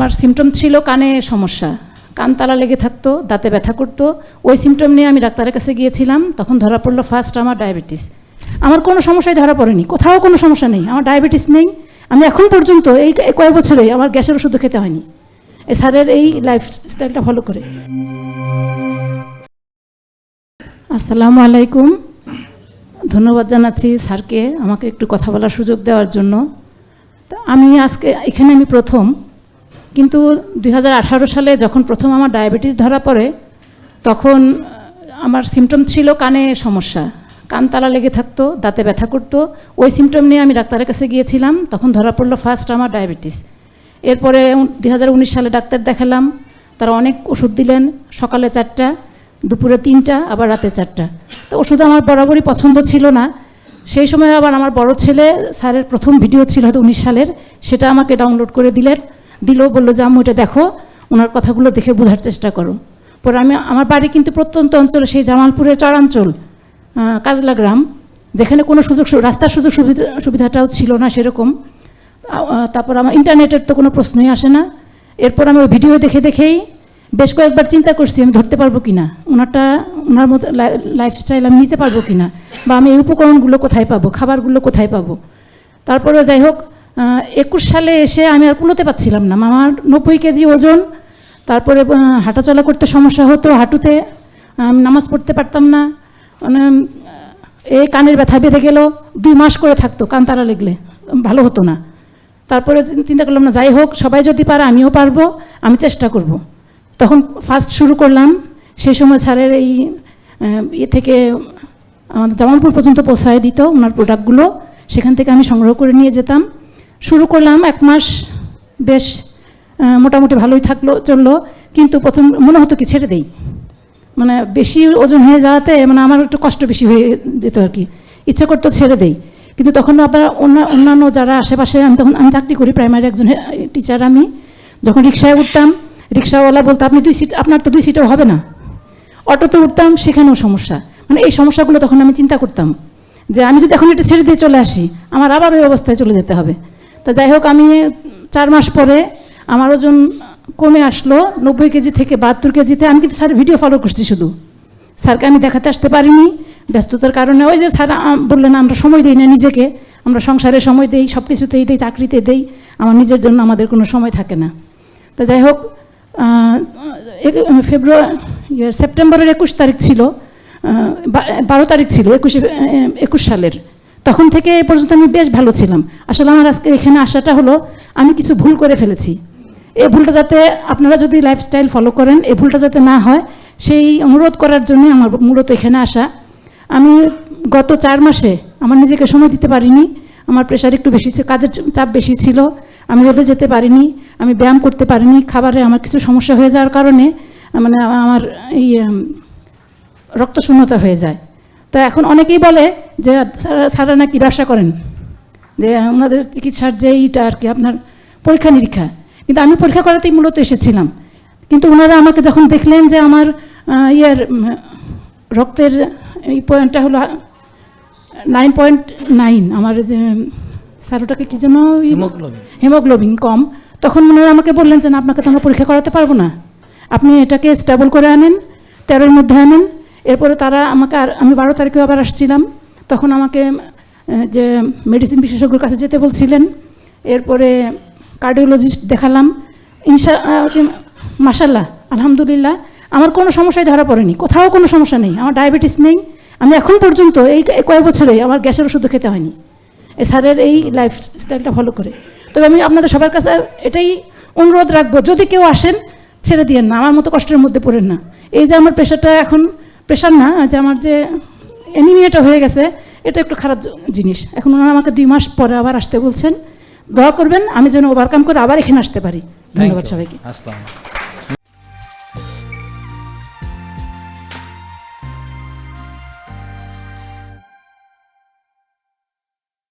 আমার সিমটম ছিল কানে সমস্যা। কান তালা লেগে থাকতো, দাঁতে ব্যথা করতো। ওই সিমটম নিয়ে আমি ডাক্তারের কাছে গিয়েছিলাম, তখন ধরা পড়ল ফার্স্ট আমার ডায়াবেটিস আমার কোনো সমস্যায় ধরা পড়েনি, কোথাও কোনো সমস্যা নেই, আমার ডায়াবেটিস নেই। আমি এখন পর্যন্ত এই কয়েক বছরে আমার গ্যাসের ওষুধ খেতে হয়নি। এই স্যারের এই লাইফ স্টাইলটা ফলো করে। আসসালামু আলাইকুম। ধন্যবাদ জানাচ্ছি স্যারকে আমাকে একটু কথা বলার সুযোগ দেওয়ার জন্য। আমি আজকে, এখানে আমি প্রথম। কিন্তু দুই হাজার আঠারো সালে যখন প্রথম আমার ডায়াবেটিস ধরা পড়ে, তখন আমার সিমটম ছিল কানে সমস্যা। কান তালা লেগে থাকতো, দাঁতে ব্যথা করতো। ওই সিমটম নিয়ে আমি ডাক্তারের কাছে গিয়েছিলাম, তখন ধরা পড়ল ফার্স্ট আমার ডায়াবেটিস। এরপরে দুই হাজার উনিশ সালে ডাক্তার দেখালাম, তারা অনেক ওষুধ দিলেন, সকালে চারটা, দুপুরে তিনটা, আবার রাতে চারটা। তো ওষুধ আমার বরাবরই পছন্দ ছিল না। সেই সময় আবার আমার বড় ছেলে, স্যারের প্রথম ভিডিও ছিল হয়তো উনিশ সালের, সেটা আমাকে ডাউনলোড করে দিলেন। দিল বলল যে, আম্মু, এটা দেখো, ওনার কথাগুলো দেখে বোঝার চেষ্টা করো। পরে আমি, আমার বাড়ি কিন্তু প্রত্যন্ত অঞ্চলে, সেই জামালপুরের চরাঞ্চল কাজলা গ্রাম, যেখানে কোনো সুযোগ রাস্তার সুযোগ সুবিধা, সুবিধাটাও ছিল না সেরকম। তারপর আমার ইন্টারনেটের তো কোনো প্রশ্নই আসে না। এরপর আমি ওই ভিডিও দেখে দেখেই বেশ কয়েকবার চিন্তা করছি, আমি ধরতে পারব কি না ওনারটা, ওনার মতো লাইফস্টাইল আমি নিতে পারব কি না বা আমি এই উপকরণগুলো কোথায় পাবো? খাবারগুলো কোথায় পাবো? তারপরে যাই হোক একুশ সালে এসে আমি আর কুলোতে পাচ্ছিলাম না। আমার নব্বই কেজি ওজন, তারপরে হাঁটাচলা করতে সমস্যা হতো, হাঁটুতে নামাজ পড়তে পারতাম না। মানে এই কানের ব্যথা বেড়ে গেল, দুই মাস করে থাকতো, কান তারা লেগলে, ভালো হতো না। তারপরে চিন্তা করলাম, না, যাই হোক, সবাই যদি পারে, আমিও পারব, আমি চেষ্টা করব। তখন ফার্স্ট শুরু করলাম, সেই সময় স্যারের এই ইয়ে থেকে আমাদের জামালপুর পর্যন্ত পৌঁছায় দিত, ওনার প্রোডাক্টগুলো সেখান থেকে আমি সংগ্রহ করে নিয়ে যেতাম। শুরু করলাম, এক মাস বেশ মোটামুটি ভালোই থাকল, চলল। কিন্তু প্রথম মনে হতো কি ছেড়ে দেই। মানে বেশি ওজন হয়ে যাওয়াতে মানে আমার একটু কষ্ট বেশি হয়ে যেত আর কি। ইচ্ছা করতো ছেড়ে দেই। কিন্তু তখন আবার অন্য, অন্যান্য যারা আশেপাশে, আমি তখন, আমি চাকরি করি, প্রাইমারি একজন টিচার আমি। যখন রিক্সায় উঠতাম, রিক্সাওয়ালা বলতো, আপনি দুই সিট, আপনার তো দুই সিটের হবে না। অটোতে উঠতাম, সেখানেও সমস্যা। মানে এই সমস্যাগুলো তখন আমি চিন্তা করতাম যে আমি যদি এখন এটা ছেড়ে দিয়ে চলে আসি, আমার আবার ওই অবস্থায় চলে যেতে হবে। তা যাই হোক আমি চার মাস পরে আমার ওজন কমে আসলো নব্বই কেজি থেকে বাহাত্তর কেজিতে। আমি কিন্তু স্যার ভিডিও ফলো করছি শুধু। স্যারকে আমি দেখাতে আসতে পারিনি। ব্যস্ততার কারণে ওই যে স্যার বললেন আমরা সময় দিই না নিজেকে। আমরা সংসারে সময় দেই সব কিছুতেই দেই চাকরিতে দেই। আমার নিজের জন্য আমাদের কোনো সময় থাকে না। তা যাই হোক ফেব্রুয়ারি ইয়ে, সেপ্টেম্বরের একুশ তারিখ ছিল। বারো তারিখ ছিল একুশে একুশ সালের। তখন থেকে এ পর্যন্ত আমি বেশ ভালো ছিলাম। আসলে আমার আজকে এখানে আসাটা হলো, আমি কিছু ভুল করে ফেলেছি। এই ভুলটা যাতে আপনারা যদি লাইফস্টাইল ফলো করেন এই ভুলটা যাতে না হয়, সেই অনুরোধ করার জন্য আমার মূলত এখানে আসা। আমি গত চার মাসে আমার নিজেকে সময় দিতে পারিনি, আমার প্রেশার একটু বেশি ছিল, কাজের চাপ বেশি ছিল, আমি রোদে যেতে পারিনি, আমি ব্যায়াম করতে পারিনি, খাবারে আমার কিছু সমস্যা হয়ে যাওয়ার কারণে মানে আমার এই রক্তশূন্যতা হয়ে যায়। তো এখন অনেকেই বলে যে স্যারা- নাকি ব্যবসা করেন। যে ওনাদের চিকিৎসার যে এইটা আর কি আপনার পরীক্ষা নিরীক্ষা। কিন্তু আমি পরীক্ষা করাতেই মূলত এসেছিলাম। কিন্তু ওনারা আমাকে যখন দেখলেন যে আমার ইয়ের রক্তের এই পয়েন্টটা হলো নাইন পয়েন্ট নাইন আমার যে স্যার ওটাকে কী যেন হেমোগ্লোবিন কম। তখন ওনারা আমাকে বললেন যে না আপনাকে তো আমরা পরীক্ষা করাতে পারব না। আপনি এটাকে স্টেবল করে আনেন তেরোর মধ্যে আনেন। এরপরে তারা আমাকে আর আমি বারো তারিখেও আবার আসছিলাম। তখন আমাকে যে মেডিসিন বিশেষজ্ঞর কাছে যেতে বলছিলেন। এরপরে কার্ডিওলজিস্ট দেখালাম। ইনশা মাসাল্লাহ আলহামদুলিল্লাহ। আমার কোনো সমস্যায় ধরা পড়েনি। কোথাও কোনো সমস্যা নেই। আমার ডায়াবেটিস নেই। আমি এখন পর্যন্ত এই কয়েক বছরে আমার গ্যাসের ওষুধ খেতে হয়নি। এই স্যারের এই লাইফ স্টাইলটা ফলো করে। তবে আমি আপনাদের সবার কাছে এটাই অনুরোধ রাখব, যদি কেউ আসেন, ছেড়ে দিয়েন না। আমার মতো কষ্টের মধ্যে পড়েন না। এই যে আমার প্রেশারটা এখন প্রেশার না, যে আমার যে অ্যানিমিয়াটা হয়ে গেছে এটা একটু খারাপ জিনিস। এখন ওনারা আমাকে দুই মাস পরে আবার আসতে বলছেন দোয়া করবেন আমি যেন ওভারকাম করে আবার এখানে আসতে পারি। ধন্যবাদ সবাইকে। আসসালাম